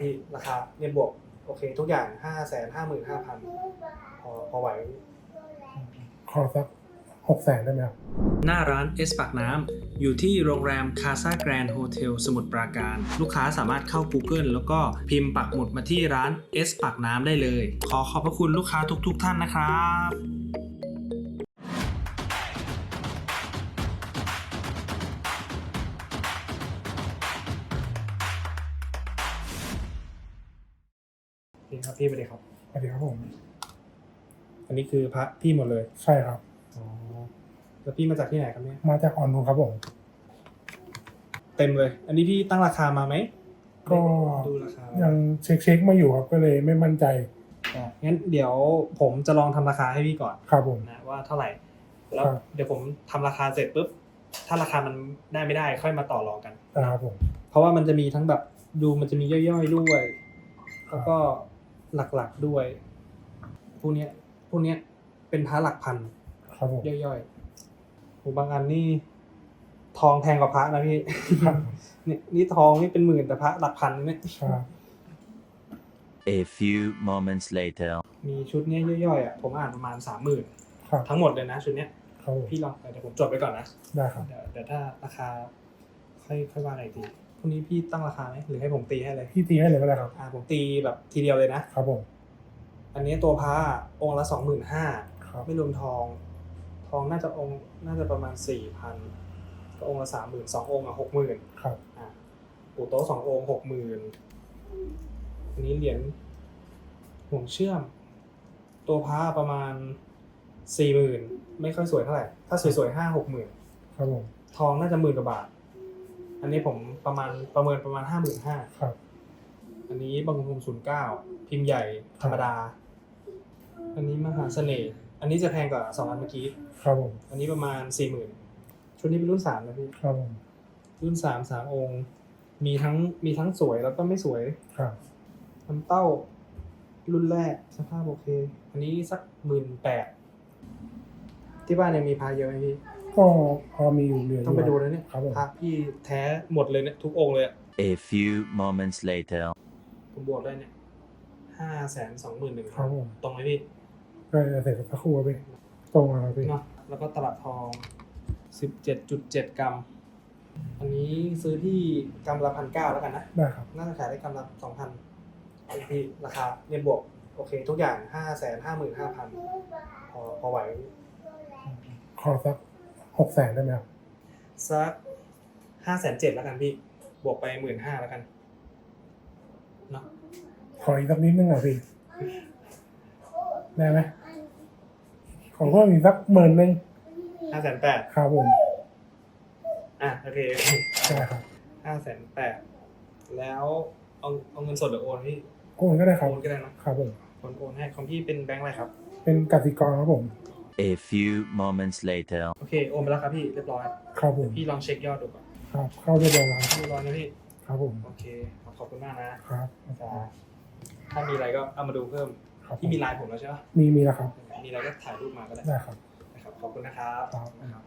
พี่ราคาเนี่ยบวกโอเค ทุกอย่างห้าแสนห้าหมื่นห้าพันพอพอไหว ขอสักหกแสนได้ไหมครับ หน้าร้านเอสปากน้ำอยู่ที่โรงแรมคาซาแกรนด์โฮเทลสมุทรปราการ ลูกค้าสามารถเข้า Google แล้วก็พิมพ์ปักหมุดมาที่ร้านเอสปากน้ำได้เลย ขอขอบพระคุณลูกค้าทุกๆท่านนะครับ เคครับพี่ไปเลยครับ สวัสดีครับผม อันนี้คือพระพี่หมดเลยใช่ครับ อ๋อแล้วพี่มาจากที่ไหนครับเนี่ยมาจากออนนูครับผม เต็มเลย อันนี้พี่ตั้งราคามาไหมก็ ดูราคายังเช็คเช็คๆมาอยู่ครับก็เลยไม่มั่นใจอะงั้นเดี๋ยวผมจะลองทำราคาให้พี่ก่อนครับผม นะว่าเท่าไหร่ แล้วครับ เดี๋ยวผมทำราคาเสร็จปุ๊บถ้าราคามันได้ไม่ได้ค่อยมาต่อรองกัน นะครับผมเพราะว่ามันจะมีทั้งแบบดูมันจะมีย่อยๆด้วย แล้วก็ หลักๆด้วย พวกเนี้ยพวกเนี้ยเป็นพระหลักพันครับผมย่อยๆโหบางอันนี่ทองแพงกว่าพระนะพี่ครับเนี่ยนี่ทองนี่เป็นหมื่นแต่พระหลักพันเนี่ยครับ A few moments later. มีชุดเนี้ยย่อยๆอะผมอ่านประมาณสามหมื่นครับทั้งหมดเลยนะชุดเนี้ยครับผมพี่ลองเดี๋ยวผมจดไว้ก่อนนะ ได้ครับ เดี๋ยวเดี๋ยวถ้าราคาค่อยค่อยว่ากันอีกที พรุ่งนี้พี่ตั้งราคาไหมหรือให้ผมตีให้เลยพี่ตีให้เลยก็ได้ครับอ่าผมตีแบบทีเดียวเลยนะครับผมอันนี้ตัวพระองค์ละสองหมื่นห้าครับไม่รวมทอง ทองน่าจะองค์น่าจะประมาณสี่พันก็องค์ละสามหมื่นสององค์อะหกหมื่นครับอะปู่โต๊ะสององค์หกหมื่นอันนี้เหรียญห่วงเชื่อม ตัวพระประมาณสี่หมื่นไม่ค่อยสวยเท่าไหร่ ถ้าสวยๆห้าหกหมื่นครับผมทองน่าจะหมื่นกว่าบาท อันนี้ผมประมาณประเมินประมาณห้าหมื่นห้าครับ อันนี้บางกรมศูนย์เก้าพิมพ์ใหญ่ธรรมดา อันนี้มหาเสน่ห์ อันนี้จะแพงกว่าสองอันเมื่อกี้ ครับผม อันนี้ประมาณสี่หมื่นชุดนี้เป็นรุ่นสามนะพี่ ครับผม รุ่นสามสามองค์ มีทั้งมีทั้งสวยแล้วก็ไม่สวย ครับน้ำเต้า รุ่นแรกสภาพโอเค อันนี้สักหมื่นแปดที่บ้านยังมีพาเยอะไหมพี่ ก็พอมีอยู่เหลืออยู่ต้องไปดูนะเนี่ยครับผมพระพี่แท้หมดเลยเนี่ยทุกองค์เลยอะ A few moments later. ผมบวกได้เนี่ยห้าแสนสองหมื่นหนึ่งครับผมตรงไหมพี่ก็จะเสร็จสักครู่ครับพี่ตรงแล้วครับพี่เนาะแล้วก็ตลับทองสิบเจ็ดจุดเจ็ดกรัม อันนี้ซื้อที่กรัมละพันเก้าแล้วกันนะ ได้ครับ น่าจะขายได้กรัมละสองพันพี่ราคาเนี่ยบวก โอเค ทุกอย่างห้าแสนห้าหมื่นห้าพันพอพอไหวไหมพี่ขอสัก หกแสนได้ไหมครับสักห้าแสนเจ็ดแล้วกันพี่ บวกไปหมื่นห้าแล้วกันเนาะขออีกสักนิดนึงอะพี่ได้ไหมขอเพิ่มอีกสักหมื่นหนึ่งห้าแสนแปดครับผมอะโอเคได้ครับห้าแสนแปดแล้วเอาเอาเงินสดหรือโอนพี่โอนก็ได้ครับโอนก็ได้นะครับผมโอนโอนให้ของพี่เป็นแบงค์อะไรครับ เป็นกสิกรครับผม A few moments later. โอเค โอนไปแล้วครับพี่เรียบร้อย ครับผมพี่ลองเช็คยอดดูก่อนครับเข้าเรียบร้อยแล้วครับเรียบร้อยนะพี่ ครับผม โอเค ขอบขอบคุณมากนะครับจ้าถ้ามีอะไรก็เอามาดูเพิ่ม ครับที่มีไลน์ผมแล้วใช่ปะมีมีแล้วครับ มีอะไรก็ถ่ายรูปมาก็ได้ ได้ครับ นะครับ ขอบคุณนะครับ ครับ นะครับ